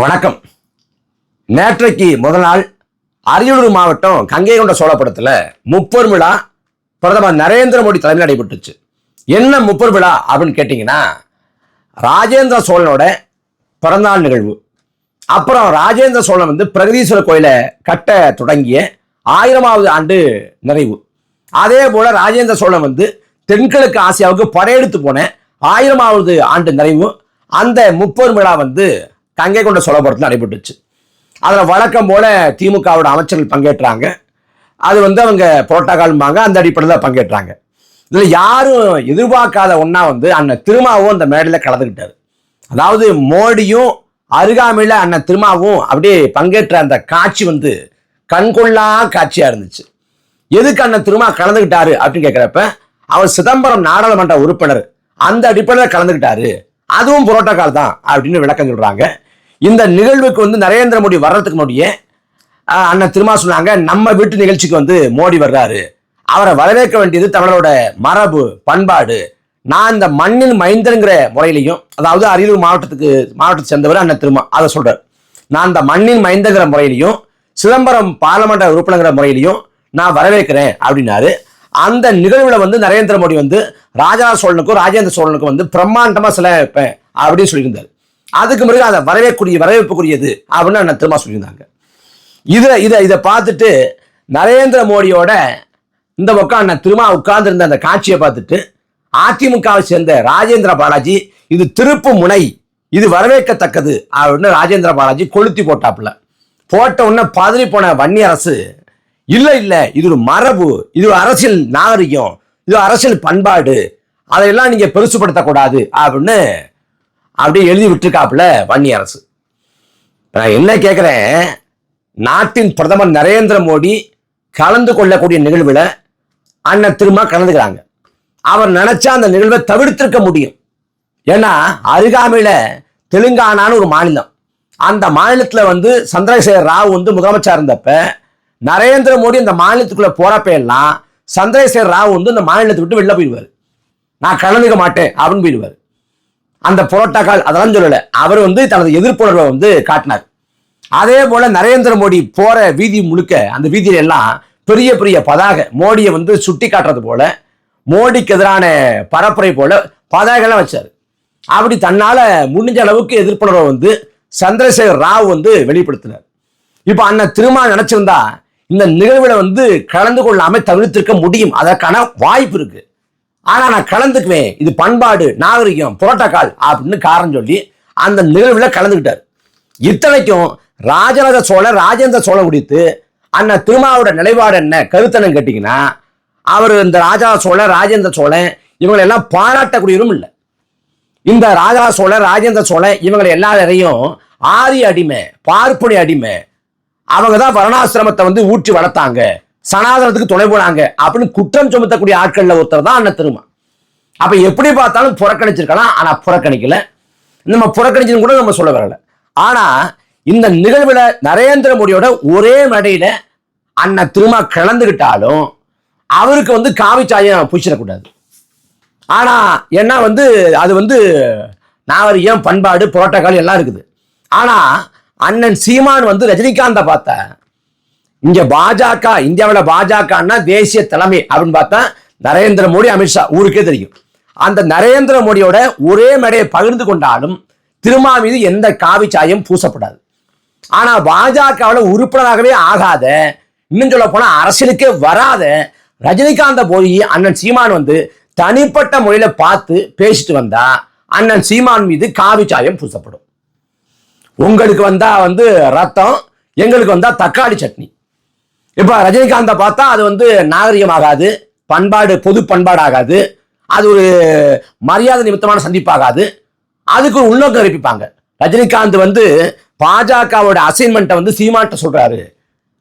வணக்கம். நேற்றைக்கு முதல் நாள் அரியலூர் மாவட்டம் கங்கை கொண்ட சோழப்படத்தில் முப்பொரு விழா பிரதமர் நரேந்திர மோடி தலைமையில் நடைபெற்றுச்சு. என்ன முப்பொரு விழா அப்படின்னு கேட்டிங்கன்னா ராஜேந்திர சோழனோட பிறந்தநாள் நிகழ்வு. அப்புறம் ராஜேந்திர சோழன் வந்து பிரகதீஸ்வரர் கோயிலை கட்ட தொடங்கிய ஆயிரமாவது ஆண்டு நிறைவு. அதே போல ராஜேந்திர சோழன் வந்து தென்கிழக்கு ஆசியாவுக்கு படையெடுத்து போன ஆயிரமாவது ஆண்டு நிறைவு. அந்த முப்பது விழா வந்து கங்கை கொண்ட சோழபுரத்தில் நடைபெற்றுச்சு. அதில் வழக்கம் போல திமுகவோட அமைச்சர்கள் பங்கேற்றாங்க. அது வந்து அவங்க புரோட்டோகால்பாங்க அந்த அடிப்படையில் பங்கேற்றாங்க. இதில் யாரும் எதிர்பார்க்காத ஒன்றா வந்து அண்ணன் திருமாவும் அந்த மேடையில் கலந்துக்கிட்டார் அதாவது மோடியும் அருகாமையில் அண்ணன் திருமாவும் அப்படியே பங்கேற்ற அந்த காட்சி வந்து கண்கொள்ளா காட்சியாக இருந்துச்சு. எதுக்கு அண்ணன் திருமா கலந்துக்கிட்டாரு அப்படின்னு கேட்குறப்ப அவர் சிதம்பரம் நாடாளுமன்ற உறுப்பினர் அந்த அடிப்படையில் கலந்துக்கிட்டாரு அதுவும் புரோட்டோகால் தான் அப்படின்னு விளக்கம் சொல்கிறாங்க இந்த நிகழ்வுக்கு வந்து நரேந்திர மோடி வர்றதுக்கு முன்னாடியே அண்ணன் திருமா சொன்னாங்க நம்ம வீட்டு நிகழ்ச்சிக்கு வந்து மோடி வர்றாரு. அவரை வரவேற்க வேண்டியது தமிழரோட மரபு பண்பாடு. நான் இந்த மண்ணின் மைந்தனுங்கிற முறையிலையும் அதாவது அரியலூர் மாவட்டத்துக்கு மாவட்டத்தை சேர்ந்தவர் அண்ணன் திருமா அதை சொல்றார். நான் இந்த மண்ணின் மைந்தங்கிற முறையிலையும் சிதம்பரம் பாராளுமன்ற உறுப்பினங்கிற முறையிலையும் நான் வரவேற்கிறேன் அப்படின்னாரு. அந்த நிகழ்வுல வந்து நரேந்திர மோடி வந்து ராஜா சோழனுக்கும் ராஜேந்திர சோழனுக்கும் வந்து பிரம்மாண்டமா சில வைப்பேன் அப்படின்னு சொல்லியிருந்தாரு. அதுக்கு பிறகு அதை வரவேற்கக்கூடிய வரவேற்புக்குரியது அப்படின்னு அண்ணன் திரும்ப சொல்லியிருந்தாங்க. இதை இதை இதை பார்த்துட்டு நரேந்திர மோடியோட இந்த பக்கம் அண்ணன் திருமா உட்கார்ந்துருந்த அந்த காட்சியை பார்த்துட்டு அதிமுகவை சேர்ந்த ராஜேந்திர பாலாஜி இது திருப்பு முனை இது வரவேற்கத்தக்கது அப்படின்னு ராஜேந்திர பாலாஜி கொளுத்தி போட்டாப்புல. போட்ட உடனே பதறி போன வன்னி அரசு இல்லை இல்லை இது ஒரு மரபு இது ஒரு அரசியல் நாகரிகம் இது அரசியல் பண்பாடு அதையெல்லாம் நீங்கள் பெருசுப்படுத்தக்கூடாது அப்படின்னு அப்படியே எழுதி விட்டுருக்காப்புல வன்னி அரசு. நான் என்ன கேட்குறேன் நாட்டின் பிரதமர் நரேந்திர மோடி கலந்து கொள்ளக்கூடிய நிகழ்வில் அண்ணன் திரும்ப கலந்துக்கிறாங்க. அவர் நினைச்சா அந்த நிகழ்வை தவிர்த்திருக்க முடியும். ஏன்னா அருகாமையில் தெலுங்கானான்னு ஒரு மாநிலம். அந்த மாநிலத்தில் வந்து சந்திரசேகர் ராவ் வந்து முதலமைச்சர் இருந்தப்ப நரேந்திர மோடி அந்த மாநிலத்துக்குள்ளே போகிறப்ப எல்லாம் சந்திரசேகர் ராவ் வந்து இந்த மாநிலத்தை விட்டு வெளில போயிடுவார். நான் கலந்துக்க மாட்டேன் அப்படின்னு போயிடுவார். அந்த புரோட்டோகால் அதெல்லாம் சொல்லலை. அவர் வந்து தனது எதிர்ப்புணர்வை வந்து காட்டினார். அதே போல நரேந்திர மோடி போற வீதி முழுக்க அந்த வீதியில எல்லாம் பெரிய பெரிய பதாக மோடியை வந்து சுட்டி காட்டுறது போல மோடிக்கு எதிரான பரப்புரை போல பதாகெல்லாம் வச்சார். அப்படி தன்னால முடிஞ்ச அளவுக்கு எதிர்ப்புணர்வை வந்து சந்திரசேகர் ராவ் வந்து வெளிப்படுத்தினார். இப்போ அண்ணன் திருமா நினைச்சிருந்தா இந்த நிகழ்வுல வந்து கலந்து கொள்ளாமல் தவிர்த்திருக்க முடியும். அதற்கான வாய்ப்பு இருக்குது ஆனா நான் கலந்துக்குவேன். இது பண்பாடு நாகரிகம் புரோட்டோகால் அப்படின்னு காரணம் சொல்லி அந்த நிகழ்வில் கலந்துக்கிட்டார். இத்தனைக்கும் ராஜராஜ சோழர் ராஜேந்திர சோழன் குறித்து அண்ணன் திருமாவோட நிலைப்பாடு என்ன கருத்தனம் கேட்டிங்கன்னா அவர் இந்த ராஜா சோழன் ராஜேந்திர சோழன் இவங்களை எல்லாம் பாராட்டக்கூடியவரும் இல்லை. இந்த ராஜா சோழன் ராஜேந்திர சோழன் இவங்களை எல்லாரையும் ஆரிய அடிமை பார்ப்பனி அடிமை அவங்க தான் வர்ணாசிரமத்தை வந்து ஊற்றி வளர்த்தாங்க. சனாதனத்துக்கு துணை போனாங்க அப்படின்னு குற்றம் சுமத்தக்கூடிய ஆட்கள்ல ஒருத்தர் தான் அண்ணன் திருமா அப்ப எப்படி பார்த்தாலும் புறக்கணிச்சிருக்கலாம் ஆனா புறக்கணிக்கல. நம்ம புறக்கணிச்சுன்னு கூட நம்ம சொல்ல வரல. ஆனா இந்த நிகழ்வுல நரேந்திர மோடியோட ஒரே மேடையில அண்ணன் திருமா கலந்துகிட்டாலும் அவருக்கு வந்து காவி சாயம் பூச்சிடக்கூடாது ஆனா என்ன வந்து அது வந்து நாகரிகம் பண்பாடு புரோட்டோக்கால் எல்லாம் இருக்குது. ஆனா அண்ணன் சீமான் வந்து ரஜினிகாந்த பார்த்தேன் இங்க பாஜக இந்தியாவில் பாஜகன்னா தேசிய தலைமை அப்படின்னு பார்த்தா நரேந்திர மோடி அமித்ஷா ஊருக்கே தெரியும். அந்த நரேந்திர மோடியோட ஒரே மேடையை பகிர்ந்து கொண்டாலும் திருமா மீது எந்த காவி சாயம் பூசப்படாது. ஆனா பாஜகவில் உறுப்பினராகவே ஆகாத இன்னும் சொல்ல போனா அரசியலுக்கே வராத ரஜினிகாந்த போய் அண்ணன் சீமான் வந்து தனிப்பட்ட முறையில பார்த்து பேசிட்டு வந்தா அண்ணன் சீமான் மீது காவி சாயம் பூசப்படும். உங்களுக்கு வந்தா வந்து ரத்தம் எங்களுக்கு வந்தா தக்காளி சட்னி. இப்ப ரஜினிகாந்தை பார்த்தா அது வந்து நாகரிகமாகாது பண்பாடு பொது பண்பாடாகாது அது ஒரு மரியாதை நிமித்தமான சந்திப்பாகாது அதுக்கு ஒரு உள்நோக்கம் அறிவிப்பாங்க ரஜினிகாந்த் வந்து பாஜகவோட அசைன்மெண்ட்டை வந்து சீமான்ட்ட சொல்றாரு.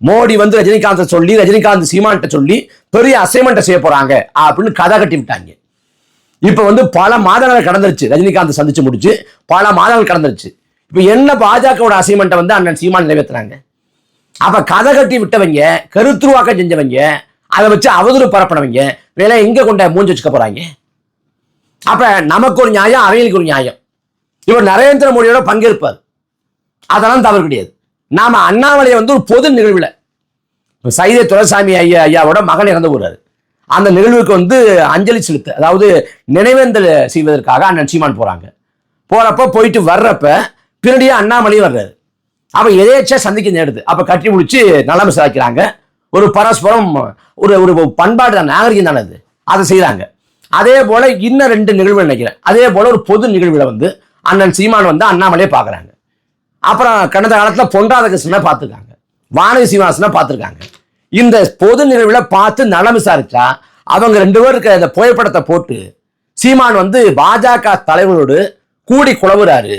மோடி வந்து ரஜினிகாந்தை சொல்லி ரஜினிகாந்த் சீமான்ட்ட சொல்லி பெரிய அசைன்மெண்ட்டை செய்ய போறாங்க அப்படின்னு கதை கட்டி விட்டாங்க. இப்போ வந்து பல மாதங்கள் கடந்துருச்சு ரஜினிகாந்த் சந்திச்சு முடிச்சு பல மாதங்கள் கடந்துருச்சு. இப்போ என்ன பாஜகவோட அசைன்மெண்ட்டை வந்து அண்ணன் சீமான் நிறைவேற்றுறாங்க அப்ப கதை கட்டி விட்டவங்க கருத்துருவாக்கம் செஞ்சவங்க அதை வச்சு அவதூறு பரப்பினவங்க வேலை எங்க கொண்ட மூஞ்சி வச்சுக்க போறாங்க? அப்ப நமக்கு ஒரு நியாயம் அவைகளுக்கு ஒரு நியாயம். இவர் நரேந்திர மோடியோட பங்கேற்பார். அதெல்லாம் தவறு கிடையாது. நாம அண்ணாமலையை வந்து ஒரு பொது நிகழ்வுல சைதை துரைசாமி ஐயா ஐயாவோட மகன் இறந்து போறாரு. அந்த நிகழ்வுக்கு வந்து அஞ்சலி செலுத்து அதாவது நினைவேந்தல் செய்வதற்காக அண்ணன் சீமான் போறாங்க. போறப்ப போயிட்டு வர்றப்ப பின்னாடியே அண்ணாமலையும் வர்றாரு. அப்போ எதேச்சா சந்திக்க நேருது. அப்போ கட்டி முடிச்சு நலம் விசாரிக்கிறாங்க ஒரு பரஸ்பரம் ஒரு ஒரு பண்பாடு தான் நாகரிகம் தானே அது. அதை செய்கிறாங்க அதே போல் இன்னும் ரெண்டு நிகழ்வு நினைக்கிறேன். அதே போல் ஒரு பொது நிகழ்வில் வந்து அண்ணன் சீமான் வந்து அண்ணாமலையே பார்க்குறாங்க. அப்புறம் கடந்த காலத்தில் பொன்ராத கிருஷ்ணனை பார்த்துருக்காங்க. வானதி சீனிவாசனை பார்த்துருக்காங்க. இந்த பொது நிகழ்வில் பார்த்து நலம் விசாரிச்சா அவங்க ரெண்டு பேர் இருக்கிற இந்த புகைப்படத்தை போட்டு சீமான் வந்து பாஜக தலைவரோடு கூடி குழவுறாரு.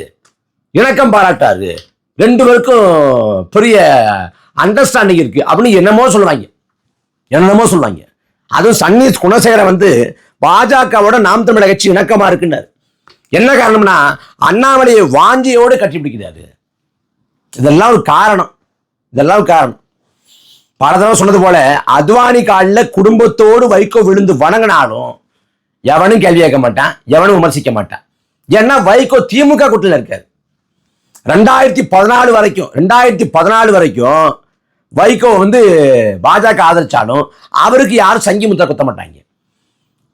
இணக்கம் பாராட்டாரு. ரெண்டு பேருக்கும் பெரிய அண்டர்ஸ்டாண்டிங் இருக்கு. அப்படின்னு என்னமோ சொல்லுவாங்க என்னமோ சொல்லுவாங்க அதுவும் சன்னீஸ் குணசேகரன் வந்து பாஜகவோட நாம் தமிழக கட்சி இணக்கமா இருக்குன்னாரு. என்ன காரணம்னா அண்ணாமலையை வாஞ்சியோடு கட்டி பிடிக்கிறாரு இதெல்லாம் ஒரு காரணம். இதெல்லாம் ஒரு காரணம். பல தடவை சொன்னது போல அத்வானி காலில் குடும்பத்தோடு வைகோ விழுந்து வணங்கினாலும் எவனும் கேள்வி கேட்க மாட்டான் எவனும் விமர்சிக்க மாட்டான். ஏன்னா வைகோ திமுக கூட்டில் இருக்காரு. ரெண்டாயிரத்தி பதினாலு வரைக்கும் ரெண்டாயிரத்தி பதினாலு வரைக்கும் வைகோ வந்து பாஜக ஆதரிச்சாலும் அவருக்கு யாரும் சங்கி முத்திர குத்த மாட்டாங்க.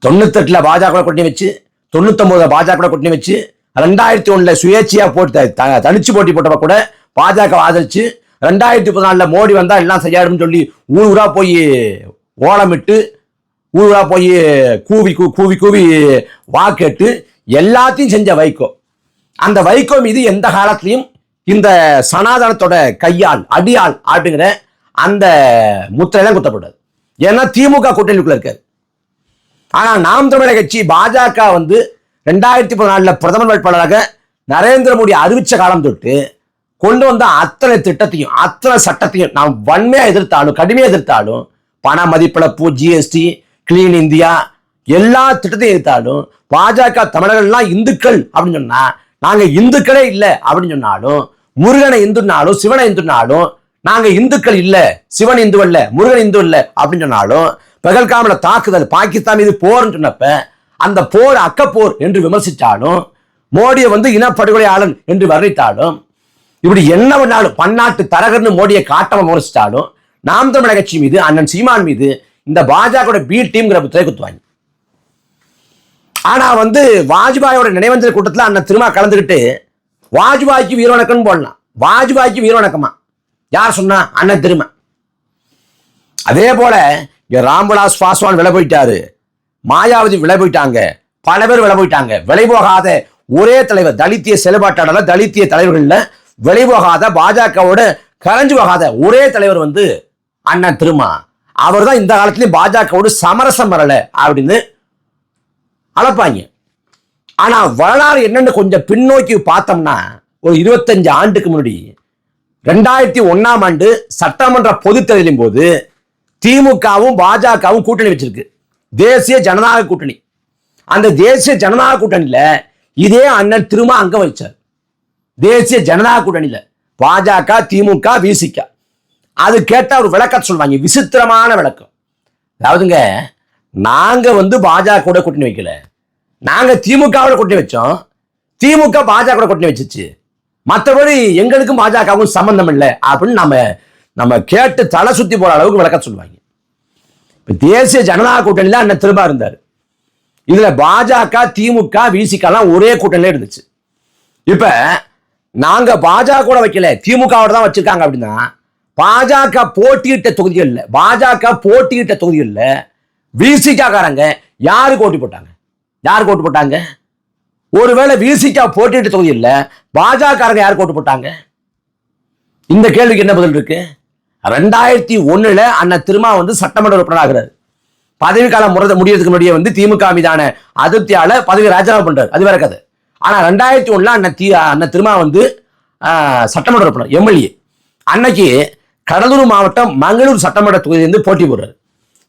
தொண்ணூத்தெட்டில் பாஜக கூட்டணி வச்சு தொண்ணூத்தொம்போதில் பாஜக கூட்டணி வச்சு ரெண்டாயிரத்தி ஒன்றில் சுயேட்சையாக போட்டு த- த- தனிச்சு போட்டி போட்டப்ப கூட பாஜக ஆதரிச்சு ரெண்டாயிரத்தி பதினாலில் மோடி வந்தால் எல்லாம் செய்யாடும்னு சொல்லி ஊர் ஊராக போய் ஓலமிட்டு ஊர் ஊராக போய் கூவி கூ- கூவி கூவி வாக்கெட்டு எல்லாத்தையும் செஞ்ச வைகோ. அந்த வைகோ மீது எந்த காலத்திலையும் இந்த சனாதனத்தோட கையால் அடியால் அப்படிங்கிற அந்த முத்திரையெல்லாம் குத்தப்படாது ஏன்னா திமுக கூட்டணிக்குள்ள இருக்காரு. ஆனா நாம் தமிழக கட்சி பாஜக வந்து ரெண்டாயிரத்தி பதினாலுல பிரதமர் வேட்பாளராக நரேந்திர மோடி அறிவிச்ச காலம் தொட்டு கொண்டு வந்த அத்தனை திட்டத்தையும் அத்தனை சட்டத்தையும் நாம் வன்மையா எதிர்த்தாலும் கடுமையா எதிர்த்தாலும் பண மதிப்பிழப்பு ஜிஎஸ்டி கிளீன் இந்தியா எல்லா திட்டத்தையும் எதிர்த்தாலும் பாஜக தமிழர்கள்லாம் இந்துக்கள் அப்படின்னு சொன்னா நாங்க இந்துக்களே இல்லை அப்படின்னு சொன்னாலும் முருகனை இந்துனாலும் சிவனை இந்துனாலும் நாங்க இந்துக்கள் இல்ல சிவன் இந்து இல்ல முருகன் இந்து இல்ல அப்படின்னு சொன்னாலும் பகல்காமல தாக்குதல் பாகிஸ்தான் மீது போர்னு சொன்னப்ப அந்த போர் அக்கப்போர் என்று விமர்சித்தாலும் மோடியை வந்து இனப்படுகொலையாளன் என்று வர்ணித்தாலும் இப்படி என்ன பண்ணாலும் பன்னாட்டு தரகர்னு மோடியை காட்டம விமர்சித்தாலும் நாம் தமிழக கட்சி மீது அண்ணன் சீமான் மீது இந்த பாஜக பி டீம்ங்கிற புத்தகை குத்துவாங்க. ஆனால் வந்து வாஜ்பாயோட நினைவஞ்சல் கூட்டத்தில் அண்ணன் திருமா கலந்துக்கிட்டு வாஜ்பாய்க்கு வீரவணக்கம்னு போடலாம். வாஜ்பாய்க்கு வீரவணக்கமா? யார் சொன்னா? அண்ணன் திருமா. அதே போல இங்கே ராம்விலாஸ் பாஸ்வான் விலை போயிட்டாரு. மாயாவதி விலை போயிட்டாங்க. பல பேர் விலை போயிட்டாங்க. விலை போகாத ஒரே தலைவர் தலித்திய செயல்பாட்டாளர் தலித்திய தலைவர்கள்ல விலை போகாத பாஜகவோட கரைஞ்சு போகாத ஒரே தலைவர் வந்து அண்ணன் திருமா. அவர் தான் இந்த காலத்துலேயும் பாஜகவோடு சமரசம் வரலை அப்படின்னு அளப்பாங்க. ஆனால் வரலாறு என்னன்னு கொஞ்சம் பின்னோக்கி பார்த்தோம்னா ஒரு இருபத்தஞ்சு ஆண்டுக்கு முன்னாடி ரெண்டாயிரத்தி ஒன்றாம் ஆண்டு சட்டமன்ற பொது தேர்தலின் போது திமுகவும் பாஜகவும் கூட்டணி வச்சிருக்கு. தேசிய ஜனநாயக கூட்டணி. அந்த தேசிய ஜனநாயக கூட்டணியில் இதே அண்ணன் திரும்ப அங்க வச்சார் தேசிய ஜனநாயக கூட்டணியில் பாஜக திமுக விசிக. அது கேட்டால் ஒரு விளக்கம் சொல்லுவாங்க விசித்திரமான விளக்கம். அதாவதுங்க நாங்கள் வந்து பாஜக கூட கூட்டணி வைக்கல. நாங்கள் திமுகவோட கூட்டணி வச்சோம். திமுக பாஜக கூட கூட்டணி வச்சிச்சு. மற்றபடி எங்களுக்கும் பாஜகவும் சம்மந்தம் இல்லை. அப்படின்னு நம்ம நம்ம கேட்டு தலை சுற்றி போகிற அளவுக்கு விளக்க சொல்லுவாங்க. இப்போ தேசிய ஜனநாயக கூட்டணியில அண்ணன் திரும்ப இருந்தார். இதில் பாஜக திமுக விசிகலாம் ஒரே கூட்டணியில் இருந்துச்சு. இப்போ நாங்கள் பாஜக கூட வைக்கல. திமுகவோட தான் வச்சுருக்காங்க அப்படின்னா பாஜக போட்டியிட்ட தொகுதிகள்ல பாஜக போட்டியிட்ட தொகுதிகள்ல விசிகாக்காரங்க காரங்க யாருக்கு ஓட்டு போட்டாங்க? யாருக்கு ஓட்டு போட்டாங்க? ஒருவேளை விசிகா போட்டிட்டு தொகுதியில் பாஜக காரங்க யாருக்கு ஓட்டு போட்டாங்க? இந்த கேள்விக்கு என்ன பதில் இருக்கு? ரெண்டாயிரத்தி ஒன்றில் அண்ணன் திருமா வந்து சட்டமன்ற உறுப்பினராகிறார் பதவிக்காலம் முறை முடியறதுக்கு முன்னாடியே வந்து திமுக மீதான அதிருப்தியால பதவி ராஜினாமா பண்றாரு. அது வேற கதை. ஆனா ரெண்டாயிரத்தி ஒண்ணுல அண்ணன் தி அண்ணன் திருமா வந்து சட்டமன்ற உறுப்பினர் எம்எல்ஏ. அன்னைக்கு கடலூர் மாவட்டம் மங்களூர் சட்டமன்ற தொகுதியிலிருந்து போட்டி போடுறாரு.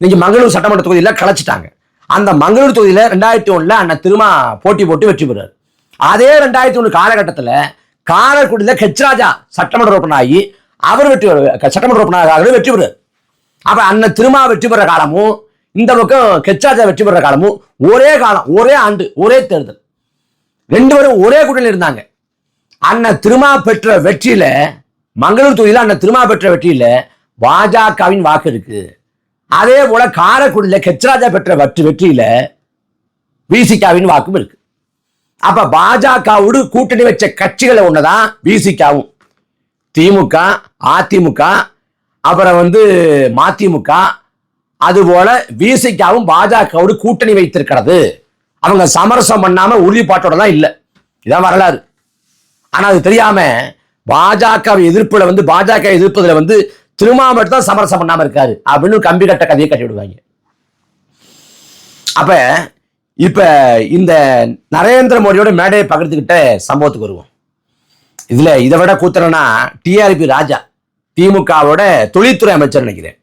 இன்னைக்கு மங்களூர் சட்டமன்ற தொகுதியில் கலைச்சிட்டாங்க. அந்த மங்களூர் தொகுதியில் ரெண்டாயிரத்தி ஒன்றில் அண்ணன் திருமா போட்டி போட்டு வெற்றி பெறாரு. அதே ரெண்டாயிரத்தி ஒன்று காலகட்டத்தில் காரைக்குடியில கெச்ராஜா சட்டமன்ற உறுப்பினர் ஆகி அவர் வெற்றி பெறு- சட்டமன்ற உறுப்பினராக வெற்றி பெறார். அப்போ அண்ணன் திருமா வெற்றி பெற காலமும் இந்த பக்கம் கெச்ராஜா வெற்றி பெற காலமும் ஒரே காலம் ஒரே ஆண்டு ஒரே தேர்தல். ரெண்டு பேரும் ஒரே கூட்டணியில் இருந்தாங்க. அண்ணன் திருமா பெற்ற வெற்றியில் மங்களூர் தொகுதியில் அண்ணன் திருமா பெற்ற வெற்றியில் பாஜகவின் வாக்கு இருக்கு. அதே போல காரைக்குடியில் கெச்சராஜா பெற்ற வெற்றி வெற்றியில விசிகாவின் வாக்கும் இருக்கு. அப்ப பாஜகவோடு கூட்டணி வச்ச கட்சிகளை ஒண்ணுதான் விசிகாவும் திமுக அதிமுக அப்புறம் வந்து மதிமுக அதுபோல விசிகாவும் பாஜகவோடு கூட்டணி வைத்திருக்கிறது. அவங்க சமரசம் பண்ணாம உறுதிப்பாட்டோட தான் இல்லை. இதான் வரலாறு. ஆனா அது தெரியாம பாஜக எதிர்ப்புல வந்து பாஜக எதிர்ப்பதுல வந்து திருமாவளவன் தான் சமரசம் பண்ணாமல் இருக்காரு. அப்படின்னு கம்பி கட்ட கதையை கட்டி விடுவாங்க. அப்ப இப்ப இந்த நரேந்திர மோடியோட மேடையை பகிர்ந்துக்கிட்ட சம்பவத்துக்கு வருவோம். இதுல இதை விட கூத்துறனா டிஆர்பி ராஜா திமுகவோட தொழில்துறை அமைச்சர் நினைக்கிறேன்.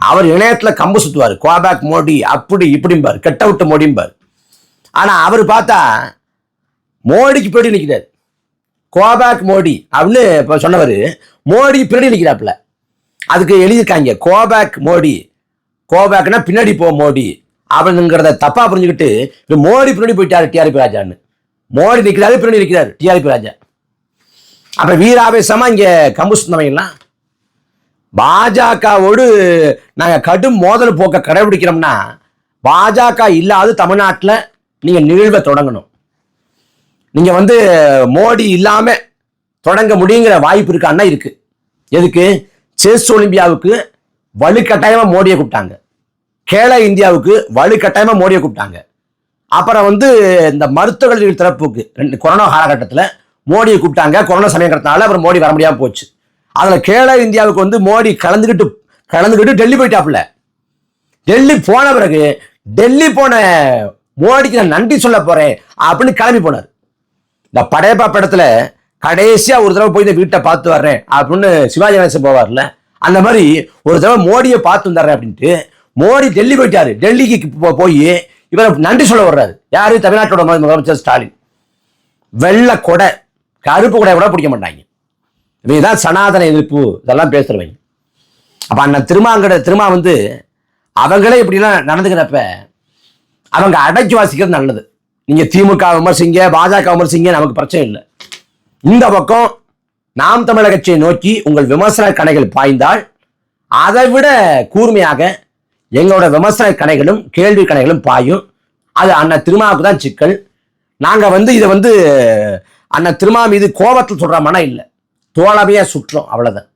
அவர் இணையத்துல கம்பு சுத்துவார். கோபேக் மோடி அப்படி இப்படிம்பார். கெட்ட விட்டு மோடிம்பார். ஆனா அவர் பார்த்தா மோடிக்கு பின்னாடி நிற்கிறார் கோபேக் மோடி அப்படின்னு இப்போ சொன்னவர் மோடி பின்னாடி நிற்கிறாப்புல அதுக்கு எழுதியிருக்காங்க கோபேக் மோடி. கோபேக்னா பின்னாடி போ மோடி. அப்படிங்கிறத தப்பாக புரிஞ்சுக்கிட்டு மோடி பின்னாடி போயிட்டாரு டிஆர்பி ராஜான்னு. மோடி நிற்கிறாரு பின்னாடி நிற்கிறாரு டிஆர்பி ராஜா. அப்புறம் வீராவேசமாக இங்கே கம்பு சுந்தவங்கலாம் பாஜகவோடு நாங்கள் கடும் மோதல் போக்க கடைபிடிக்கிறோம்னா பாஜக இல்லாத தமிழ்நாட்டில் நீங்கள் நிகழ்வை தொடங்கணும். நீங்கள் வந்து மோடி இல்லாமல் தொடங்க முடியுங்கிற வாய்ப்பு இருக்கான்னா இருக்குது எதுக்கு? செஸ் ஒலிம்பியாவுக்கு வலுக்கட்டாயமாக மோடியை கூப்பிட்டாங்க. கேள இந்தியாவுக்கு வலுக்கட்டாயமாக மோடியை கூப்பிட்டாங்க. அப்புறம் வந்து இந்த மருத்துவ கல்வி திறப்புக்கு ரெண்டு கொரோனா காலகட்டத்தில் மோடியை கூப்பிட்டாங்க. கொரோனா சமயங்கிறதுனால அப்புறம் மோடி வர முடியாமல் போச்சு. அதில் கேள இந்தியாவுக்கு வந்து மோடி கலந்துக்கிட்டு கலந்துக்கிட்டு டெல்லி போயிட்டாப்புல. டெல்லி போன பிறகு டெல்லி போன மோடிக்கு நான் நன்றி சொல்ல போகிறேன் அப்படின்னு கிளம்பி போனார். இந்த படையப்பா படத்தில் கடைசியா ஒரு தடவை போய் இந்த வீட்டை பார்த்து வர்றேன் அப்படின்னு சிவாஜி கணேசன் போவார்ல அந்த மாதிரி ஒரு தடவை மோடியை பார்த்து வந்துடுறேன் அப்படின்ட்டு மோடி டெல்லி போயிட்டாரு. டெல்லிக்கு போய் இவர் நன்றி சொல்ல வர்றாரு. யாரு? தமிழ்நாட்டோட முதலமைச்சர் ஸ்டாலின். வெள்ளை கொடை கருப்பு கொடை கூட பிடிக்க மாட்டாங்க. இவங்கதான் சனாதன எதிர்ப்பு இதெல்லாம் பேசுறவங்க. அப்ப அந்த திருமாங்கட திருமா வந்து அவங்களே இப்படிலாம் நடந்துக்கிறப்ப அவங்க அடக்கி வாசிக்கிறது நல்லது. நீங்க திமுக விமர்சிங்க பாஜக விமர்சிங்க நமக்கு பிரச்சனை இல்லை. இந்த பக்கம் நாம் தமிழகத்தை கட்சியை நோக்கி உங்கள் விமர்சன கணைகள் பாய்ந்தால் அதை விட கூர்மையாக எங்களோட விமர்சன கணைகளும் கேள்வி கணைகளும் பாயும். அது அண்ணன் திருமாவுக்கு தான் சிக்கல். நாங்கள் வந்து இதை வந்து அண்ணன் திருமா மீது கோபத்தில் சொல்கிற மனம் இல்லை. தோழமையாக சுற்றோம் அவ்வளோதான்